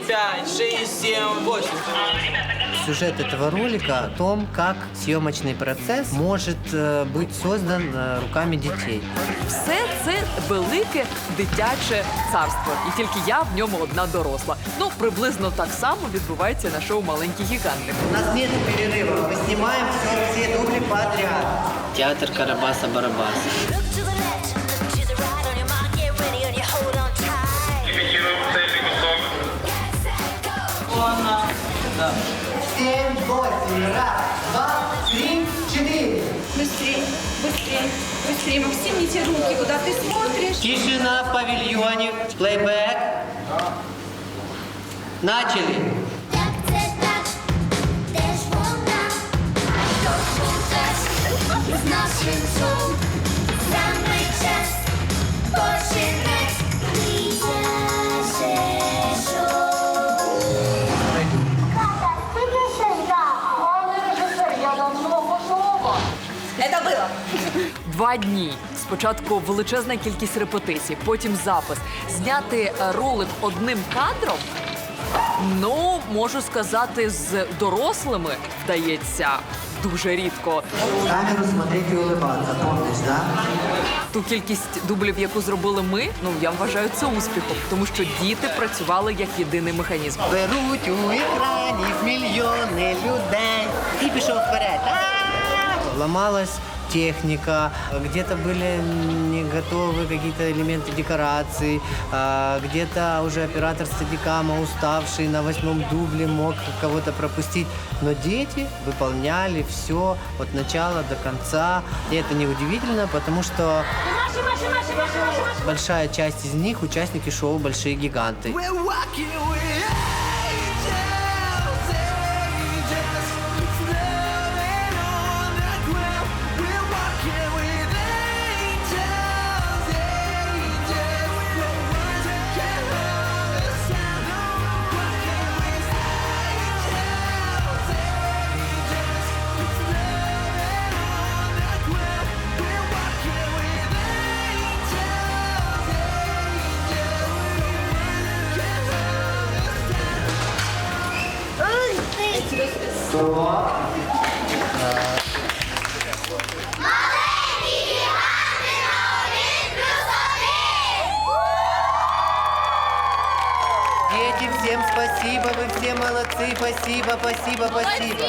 пять, шесть, семь, восемь. Сюжет этого ролика о том, как съемочный процесс может э, быть создан э, руками детей. Все це велике дитяче царство, і тільки я в ньому одна доросла. Ну приблизно так само відбувається на шоу Маленькі гіганти. У нас нет перерыва, мы снимаем все, все дубли подряд. Театр Карабаса-Барабаса. Семь, восемь, раз, два, три, четыре. Быстрее, быстрее, быстрее. Максим, не те руки, куда ты смотришь? Тишина в павильоне. Плейбэк. Начали. Jak chcę Два дні. Спочатку величезна кількість репетицій, потім запис. Зняти е, ролик одним кадром. Ну, можу сказати, з дорослими вдається дуже рідко. Камеру смотреть и улыбаться, помнишь, да? Ту кількість дублів, яку зробили ми, ну я вважаю це успіхом, тому що діти працювали як єдиний механізм. Беруть у екранів мільйони людей. І пішов вперед. А! Техника, где-то были не готовы какие-то элементы декораций, а, где-то уже оператор стадикама, уставший на восьмом дубле, мог кого-то пропустить. Но дети выполняли все от начала до конца. И это не удивительно, потому что большая часть из них участники шоу «Большие гиганты». Дети, всем спасибо, вы все молодцы, спасибо, спасибо, спасибо.